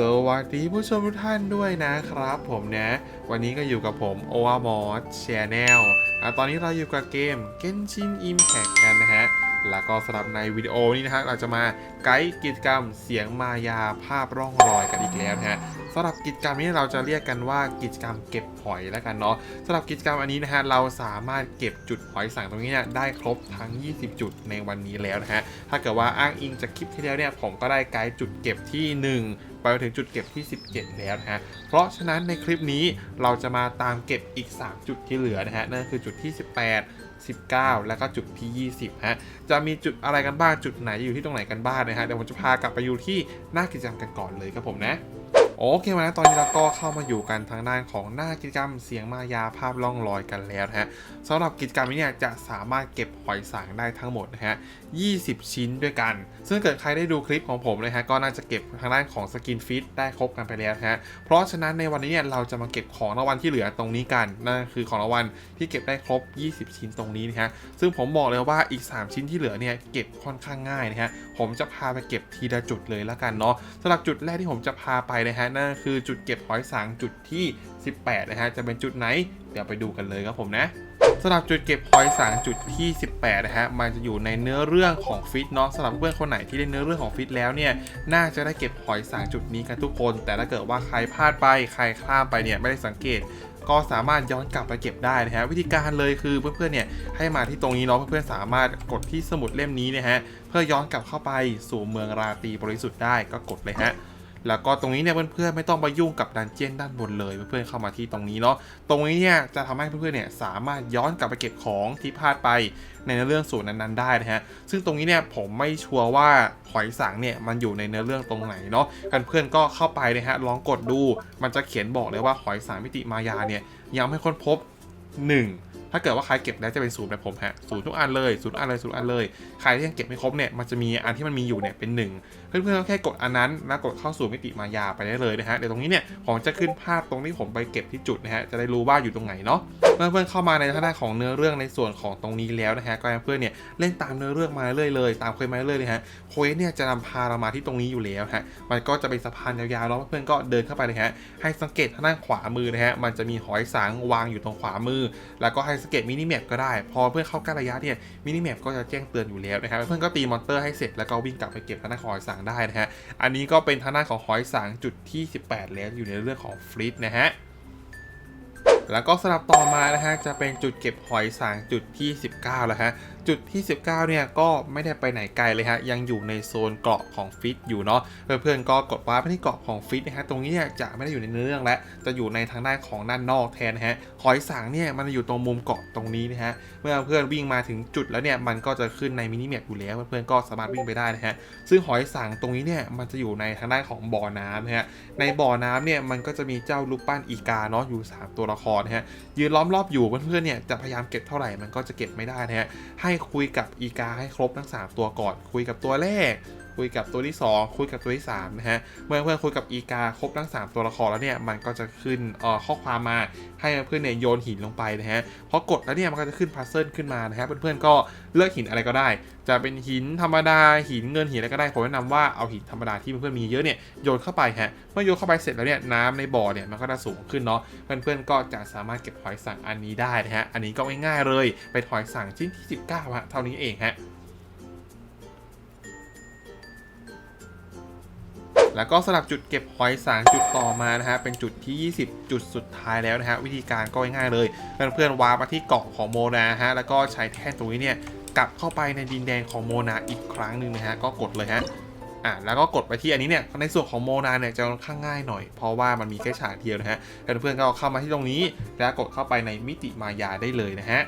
สวัสดีผู้ชมทุกท่านด้วยนะครับผมนะ วันนี้ก็อยู่กับผมโอวา m อ s Channel ตอนนี้เราอยู่กับเกม Genshin Impact กันนะฮะ แล้วก็สำหรับในวิดีโอนี้นะฮะเราจะมาไกด์กิจกรรมเสียงมายาภาพร่องรอยกันอีกแล้วนะฮะสำหรับกิจกรรมนี้เราจะเรียกกันว่ากิจกรรมเก็บหอยแล้วกันเนาะสำหรับกิจกรรมอันนี้นะฮะเราสามารถเก็บจุดหอยสังตรงนี้เนี่ยได้ครบทั้ง 20 จุดในวันนี้แล้วนะฮะถ้าเกิดว่าอ้างอิงจากคลิปที่แล้วเนี่ยผมก็ได้ไกด์จุดเก็บที่ 1 ไปถึงจุดเก็บที่ 17 แล้วนะฮะ เพราะฉะนั้นในคลิปนี้เราจะมาตามเก็บอีก 3 จุดที่เหลือนะฮะ นั่นคือจุดที่ 18 19 แล้วก็จุดที่ 20 ฮะ จะมีจุดอะไรกันบ้าง จุดไหนอยู่ที่ตรงไหนกันบ้างนะฮะ เดี๋ยวผมจะพากลับไปอยู่ที่หน้ากิจกรรมกันก่อนเลยครับผมนะ โอเคมาแล้วตอนนี้เราก็เข้ามาอยู่กันทางด้านของหน้ากิจกรรมเสียงมายาภาพล่องลอยกันแล้วฮะสำหรับกิจกรรมนี้เนี่ยจะสามารถเก็บหอยสังได้ทั้งหมดนะฮะ 20 ชิ้นด้วยกัน ซึ่งเกิดใครได้ดูคลิปของผมเลยฮะก็น่าจะเก็บทางด้านของสกินฟิตได้ครบกันไปแล้วฮะ เพราะฉะนั้นในวันนี้เนี่ยเราจะมาเก็บของรางวัลที่เหลือตรงนี้กันนั่นคือของรางวัลที่เก็บได้ครบ 20 ชิ้นตรงนี้นะฮะ ซึ่งผมบอกเลยว่าอีก 3 ชิ้นที่เหลือเนี่ยเก็บค่อนข้างง่ายนะฮะ ผมจะพาไปเก็บทีละจุดเลยละกันเนาะสำหรับจุดแรกที่ผมจะพาไปนะฮะนั่นคือจุดเก็บหอยสังจุดที่ 18 นะฮะ จะเป็นจุดไหน เดี๋ยวไปดูกันเลยครับผมนะสำหรับจุดเก็บหอยสังจุดที่ 18 นะฮะ มันจะอยู่ในเนื้อเรื่องของฟิตเนาะสำหรับเพื่อนคนไหนที่ได้เนื้อเรื่องของฟิตแล้วเนี่ย น่าจะได้เก็บหอยสังจุดนี้กันทุกคน แต่ถ้าเกิดว่าใครพลาดไป ใครข้ามไปเนี่ยไม่ได้สังเกต ก็สามารถย้อนกลับไปเก็บได้นะฮะ วิธีการเลยคือเพื่อนๆ เนี่ยให้มาที่ตรงนี้เนาะ เพื่อนๆ สามารถกดที่สมุดเล่มนี้นะฮะ เพื่อย้อนกลับเข้าไปสู่เมืองราตรีบริสุทธิ์ได้ ก็กดเลยฮะ แล้วก็ตรงนี้เนี่ยเพื่อนๆไม่ต้องไปยุ่งกับดันเจี้ยนด้านบนเลยเพื่อนๆเข้ามาที่ตรงนี้เนาะตรงนี้เนี่ยจะทำให้เพื่อนๆเนี่ยสามารถย้อนกลับไปเก็บของที่พลาดไปในเรื่องส่วนนั้นๆได้นะฮะซึ่งตรงนี้เนี่ยผมไม่ชัวร์ว่าหอยสังเนี่ยมันอยู่ในเนื้อเรื่องตรงไหนเนาะเพื่อนๆก็เข้าไปนะฮะลองกดดู มันจะเขียนบอกเลยว่าหอยสังมิติมายาเนี่ยยังไม่ค้นพบ 1 ถ้าเกิดว่าใครเก็บแล้วจะเป็นศูนย์แบบผมฮะศูนย์ทุกอันเลยศูนย์อันเลยศูนย์อันเลยใครที่ยังเก็บไม่ครบเนี่ยมันจะมีอันที่มันมีอยู่เนี่ยเป็น1เพื่อนๆก็แค่กดอันนั้นแล้วกดเข้าสู่มิติมายาไปได้เลยนะฮะเดี๋ยวตรงนี้เนี่ยผมจะขึ้นภาพตรงที่ผมไปเก็บที่จุดนะฮะจะได้รู้ว่าอยู่ตรงไหนเนาะเมื่อเพื่อนเข้ามาในทางด้านของเนื้อเรื่องในส่วนของตรงนี้แล้วนะฮะก็ให้เพื่อนเนี่ยเล่นตามเนื้อเรื่องมาเรื่อยๆเลยตามเคยมาเรื่อยๆเลยฮะโค้ดเนี่ยจะนำพาเรามาที่ตรงนี้อยู่แล้วฮะมันก็จะเป็นสะพานยาวๆแล้วเพื่อนก็เดินเข้าไปเลยฮะให้สังเกตทางด้านขวามือนะฮะมันจะมีหอยสังวางอยู่ตรงขวามือ แล้วก็ให้สเกตมินิแมปก็ได้ พอเพื่อนเข้าใกล้ระยะเนี่ยมินิแมปก็จะแจ้งเตือนอยู่แล้วนะครับเพื่อนก็ตีมอนเตอร์ให้เสร็จแล้วก็วิ่งกลับไปเก็บทางด้านของหอยสังได้นะฮะอันนี้ก็เป็นทางด้านของหอยสังจุดที่ 18 แล้วอยู่ในเรื่องของฟลิตนะฮะ แล้วก็สลับต่อมานะฮะจะเป็นจุดเก็บหอยสังจุดที่ 19 แล้วฮะจุดที่ 19 เนี่ยก็ไม่ได้ไปไหนไกลเลยฮะยังอยู่ในโซนเกาะของฟิตอยู่เนาะเพื่อนๆก็กดว้าไปที่เกาะของฟิตนะฮะตรงนี้เนี่ยจะไม่ได้อยู่ในเนื้อเรื่องแล้วจะอยู่ในทางด้านของด้านนอกแทนนะฮะหอยสังเนี่ยมันจะอยู่ตรงมุมเกาะตรงนี้นะฮะเมื่อเพื่อนวิ่งมาถึงจุดแล้วเนี่ยมันก็จะขึ้นในมินิแมปอยู่แล้วเพื่อนๆก็สามารถวิ่งไปได้นะฮะซึ่งหอยสังตรงนี้เนี่ยมันจะอยู่ในทางด้านของบ่อน้ำนะฮะในบ่อน้ำเนี่ยมันก็จะมีเจ้าลูกปั้นอีกาเนาะอยู่สามตัวละครนะฮะยืนล้อมรอบอยู่เพื่อนๆเนี่ยจะพยายามเก็บเท่าไหร่มันก็จะเก็บไม่ได้นะฮะให้คุยกับอีกาให้ครบทั้ง 3 ตัวก่อนคุยกับตัวแรก คุยกับตัวที่ 2 คุยกับตัวที่3นะฮะเมื่อเพื่อนคุยกับอีกาครบทั้ง 3 ตัวละครแล้วเนี่ยมันก็จะขึ้นข้อความมาให้เพื่อนเนี่ยโยนหินลงไปนะฮะพอกดแล้วเนี่ยมันก็จะขึ้นพัซเซิลขึ้นมานะฮะเพื่อนๆก็เลือกหินอะไรก็ได้ จะเป็นหินธรรมดาหินเงินหินอะไรก็ได้ผมแนะนำว่าเอาหินธรรมดาที่เพื่อนๆมีเยอะเนี่ยโยนเข้าไปฮะเมื่อโยนเข้าไปเสร็จแล้วเนี่ยน้ำในบ่อเนี่ยมันก็จะสูงขึ้นเนาะเพื่อนๆก็จะสามารถเก็บหอยสังอันนี้ได้นะฮะอันนี้ก็ง่ายๆเลยไปหอยสังชิ้นที่ 19ฮะเท่านี้เองฮะ แล้วก็สลับจุดเก็บหอยสังจุดต่อมานะฮะเป็นจุดที่ 20 จุดสุดท้ายแล้วนะฮะวิธีการก็ง่ายๆเลย เพื่อนๆวาร์ปมาที่เกาะของโมนาฮะแล้วก็ใช้แท่นตรงนี้เนี่ยกลับเข้าไปในดินแดงของโมนาอีกครั้งหนึ่งนะฮะก็กดเลยฮะอะแล้วก็กดไปที่อันนี้เนี่ยในส่วนของโมนาเนี่ยจะค่อนข้างง่ายหน่อย เพราะว่ามันมีแค่ฉากเดียวนะฮะเพื่อนๆก็เข้ามาที่ตรงนี้ แล้วกดเข้าไปในมิติมายาได้เลยนะฮะ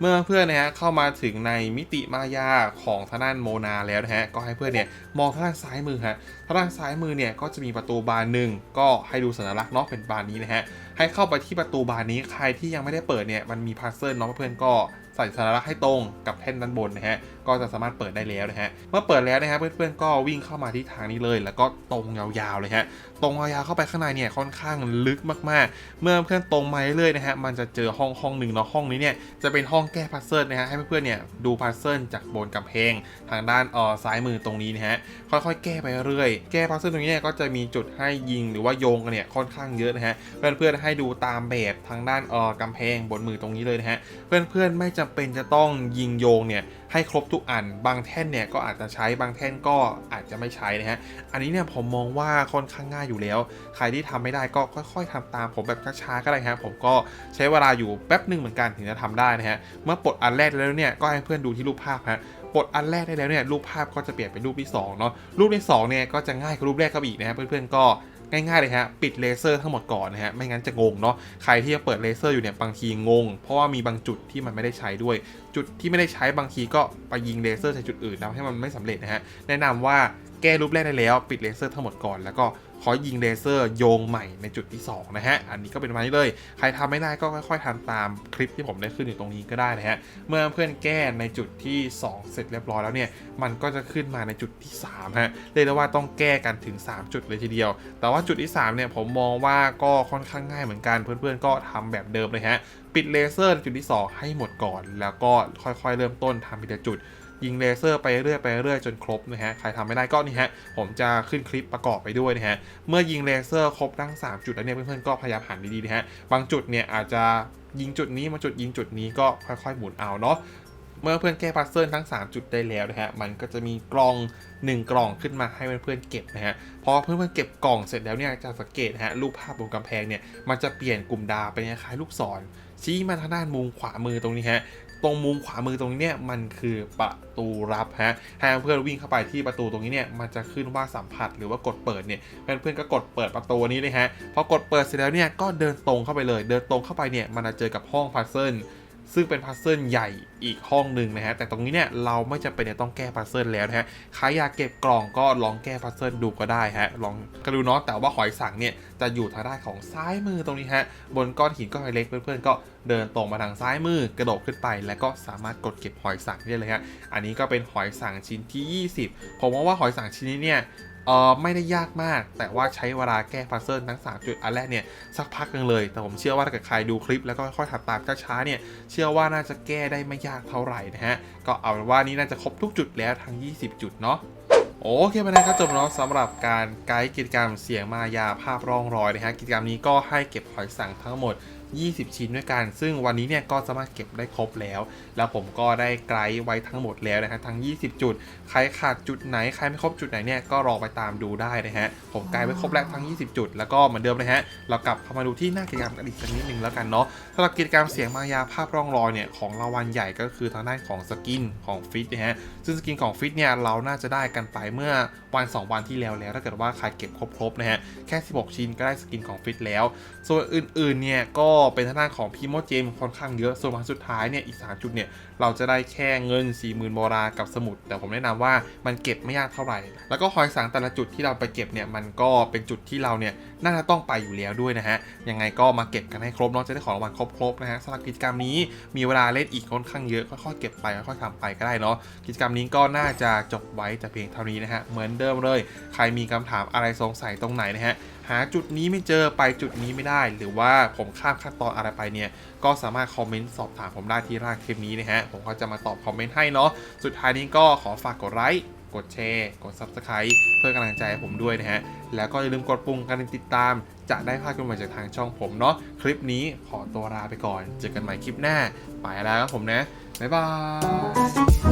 เมื่อเพื่อนนะฮะเข้ามาถึงในมิติมายาของทางด้านโมนาแล้วนะฮะก็ให้เพื่อนเนี่ยมองทางด้านซ้ายมือฮะทางด้านซ้ายมือเนี่ยก็จะมีประตูบานหนึ่งก็ให้ดูสัญลักษณ์เนาะเป็นบานนี้นะฮะให้เข้าไปที่ประตูบานนี้ใครที่ยังไม่ได้เปิดเนี่ยมันมีพัซเซิลเนาะเพื่อนก็ใส่สัญลักษณ์ให้ตรงกับแท่นด้านบนนะฮะ ก็จะสามารถเปิดได้แล้วนะฮะ เมื่อเปิดแล้วนะฮะเพื่อนๆก็วิ่งเข้ามาที่ทางนี้เลย แล้วก็ตรงยาวๆเลยฮะ ตรงยาวๆเข้าไปข้างในเนี่ยค่อนข้างลึกมากๆ เมื่อเพื่อนตรงมาเรื่อยๆนะฮะ มันจะเจอห้องห้องหนึ่งเนาะห้องนี้เนี่ยจะเป็นห้องแก้พัซเซิลนะฮะให้เพื่อนๆเนี่ยดูพัซเซิลจากบนกำแพงทางด้านอ่อซ้ายมือตรงนี้นะฮะค่อยๆแก้ไปเรื่อยแก้พัซเซิลตรงนี้เนี่ยก็จะมีจุดให้ยิงหรือว่าโยงกันเนี่ยค่อนข้างเยอะนะฮะเพื่อนๆให้ดูตามแบบทางด้านอ่อกำแพงบนมือตรงนี้เลยนะฮะเพื่อนๆไม่จำเป็นจะต้องยิงโยงเนี่ยให้ครบทุกอัน บางแท่นเนี่ยก็อาจจะใช้บางแท่นก็อาจจะไม่ใช้นะฮะ อันนี้เนี่ยผมมองว่าค่อนข้างง่ายอยู่แล้ว ใครที่ทำไม่ได้ก็ค่อย ๆทำตามผมแบบช้าๆก็ได้ฮะผมก็ใช้เวลาอยู่แป๊บหนึ่งเหมือนกันถึงจะทำได้นะฮะ เมื่อปลดอันแรกแล้วเนี่ยก็ให้เพื่อนดูที่รูปภาพฮะปลดอันแรกได้แล้วเนี่ยรูปภาพก็จะเปลี่ยนเป็นรูปที่สองเนาะรูปที่สองเนี่ยก็จะง่ายกว่ารูปแรกเข้าไปอีกนะฮะเพื่อนๆก็ ง่ายๆเลยฮะปิดเลเซอร์ทั้งหมดก่อนนะฮะไม่งั้นจะงงเนาะใครที่จะเปิดเลเซอร์อยู่เนี่ยบางทีงง เพราะว่ามีบางจุดที่มันไม่ได้ใช้ด้วย จุดที่ไม่ได้ใช้บางทีก็ไปยิงเลเซอร์ใช้จุดอื่นทำให้มันไม่สำเร็จนะฮะแนะนำว่า แก้รูปแรกได้แล้ว ปิดเลเซอร์ทั้งหมดก่อน แล้วก็ขอยิงเลเซอร์โยงใหม่ในจุดที่ 2 นะฮะ อันนี้ก็เป็นมานี้เลย ใครทำไม่ได้ก็ค่อย ๆทำตามคลิปที่ผมได้ขึ้นอยู่ตรงนี้ก็ได้นะฮะ เมื่อเพื่อนแก้ในจุดที่ 2 เสร็จเรียบร้อยแล้วเนี่ย มันก็จะขึ้นมาในจุดที่3ฮะ เรียกได้ว่าต้องแก้กันถึง 3 จุดเลยทีเดียว แต่ว่าจุดที่3เนี่ยผมมองว่าก็ค่อนข้างง่ายเหมือนกัน เพื่อนๆก็ทำแบบเดิมเลยฮะ ปิดเลเซอร์จุดที่ 2 ให้หมดก่อน แล้วก็ค่อยๆ เริ่มต้นทำทีละจุด ยิงเลเซอร์ไปเรื่อยไปเรื่อยจนครบนะฮะใครทำไม่ได้ก็นี่ฮะผมจะขึ้นคลิปประกอบไปด้วยนะฮะเมื่อยิงเลเซอร์ครบทั้ง 3 จุดแล้วเนี่ยเพื่อนๆก็พยายามหันดีๆนะฮะบางจุดเนี่ยอาจจะยิงจุดนี้มาจุดยิงจุดนี้ก็ค่อยๆหมุนเอาเนาะเมื่อเพื่อนแก้พัซเซิลทั้ง 3 จุดได้แล้วนะฮะ มันก็จะมีกล่อง 1 กล่องขึ้นมาให้เพื่อนๆเก็บนะฮะ พอเพื่อนๆเก็บกล่องเสร็จแล้วเนี่ยจะสังเกตนะฮะรูปภาพบนกำแพงเนี่ย มันจะเปลี่ยนกลุ่มดาวเป็นคล้ายลูกศรชี้มาทางด้านมุมขวามือตรงนี้ฮะ ตรงมุมขวามือตรงนี้เนี่ยมันคือประตูรับฮะให้เพื่อนวิ่งเข้าไปที่ประตูตรงนี้เนี่ยมันจะขึ้นว่าสัมผัสหรือว่ากดเปิดเนี่ยเพื่อนๆก็กดเปิดประตูนี้เลยฮะพอกดเปิดเสร็จแล้วเนี่ยก็เดินตรงเข้าไปเลย เดินตรงเข้าไปเนี่ยมันจะเจอกับห้องพัซเซิล ซึ่งเป็นพัซเซิลใหญ่อีกห้องหนึ่งนะฮะ แต่ตรงนี้เนี่ยเราไม่จำเป็นจะต้องแก้พัซเซิลแล้วนะฮะ ใครอยากเก็บกล่องก็ลองแก้พัซเซิลดูก็ได้ฮะ ลองก็ดูเนาะ แต่ว่าหอยสังเนี่ยจะอยู่ทางด้านของซ้ายมือตรงนี้ฮะ บนก้อนหินก้อนเล็กเพื่อนๆก็เดินตรงมาทางซ้ายมือกระโดดขึ้นไป แล้วก็สามารถกดเก็บหอยสังได้เลยฮะ อันนี้ก็เป็นหอยสังชิ้นที่ 20 ผมมองว่าหอยสังชิ้นนี้เนี่ย เออไม่ได้ยากมาก แต่ว่าใช้เวลาแก้พัซเซิลทั้ง 3 จุดอันแรกเนี่ยสักพักหนึงเลย แต่ผมเชื่อว่าถ้าเกิดใครดูคลิปแล้วก็ค่อยๆทำตามช้าๆเนี่ยเชื่อว่าน่าจะแก้ได้ไม่ยากเท่าไหร่นะฮะก็เอาเป็นว่านี่น่าจะครบทุกจุดแล้วทั้ง 20 จุดเนาะโอเคไปนะครับจบแล้วสำหรับการไกด์กิจกรรมเสียงมายาภาพร่องรอยนะฮะกิจกรรมนี้ก็ให้เก็บหอยสั่งทั้งหมด20 ชิ้นด้วยกัน ซึ่งวันนี้เนี่ยก็สามารถเก็บได้ครบแล้ว แล้วผมก็ได้ไกด์ไว้ทั้งหมดแล้วนะฮะทั้ง 20 จุด ใครขาดจุดไหน ใครไม่ครบจุดไหนเนี่ยก็รอไปตามดูได้นะฮะ ผมไกด์ไว้ครบแล้วทั้ง 20 จุด แล้วก็เหมือนเดิมเลยฮะ เรากลับเข้ามาดูที่หน้ากิจกรรมกันอีกสักนิดนึงแล้วกันเนาะสำหรับกิจกรรมเสียงมายาภาพร่องรอยเนี่ยของรางวัลใหญ่ก็คือทางด้านของสกินของฟิตนะฮะ ซึ่งสกินของฟิตเนี่ยเราน่าจะได้กันไปเมื่อวัน 2 วันที่แล้วแล้ว ถ้าเกิดว่าใครเก็บครบๆนะฮะ แค่ 16 ชิ้นก็ได้สกินของฟิตแล้ว ส่วนอื่นๆเนี่ยก็เป็นทางด้านของพีโมเจมค่อนข้างเยอะ ส่วนวันสุดท้ายเนี่ยอีก 3 จุดเนี่ย เราจะได้แค่เงิน 40,000โบรากับสมุด แต่ผมแนะนำว่ามันเก็บไม่ยากเท่าไหร่ แล้วก็หอยสังแต่ละจุดที่เราไปเก็บเนี่ยมันก็เป็นจุดที่เราเนี่ยน่าจะต้องไปอยู่แล้วด้วยนะฮะ ยังไงก็มาเก็บกันให้ครบเนาะจะได้ของรางวัลครบๆนะฮะสำหรับกิจกรรมนี้มีเวลาเล่นอีกค่อนข้างเยอะค่อยๆเก็บไปค่อยๆทำไปก็ได้เนาะกิจกรรมนี้ก็น่าจะจบไว้แต่เพียงเท่านี้นะฮะเหมือนเดิมเลย ใครมีคำถามอะไรสงสัยตรงไหนนะฮะ หาจุดนี้ไม่เจอไปจุดนี้ไม่ได้ หรือว่าผมข้ามขั้นตอนอะไรไปเนี่ย ก็สามารถคอมเมนต์สอบถามผมได้ที่ร่างคลิปนี้นะฮะ ผมก็จะมาตอบคอมเมนต์ให้เนาะ สุดท้ายนี้ก็ขอฝากกดไลค์กดแชร์ กด Subscribe เพื่อกำลังใจให้ผมด้วยนะฮะ แล้วก็อย่าลืมกดปุ่มการติดตาม จะได้พลาดกันใหม่จากทางช่องผมเนาะ คลิปนี้ขอตัวลาไปก่อน เจอกันใหม่คลิปหน้า ไปแล้วครับผมนะ บ๊ายบาย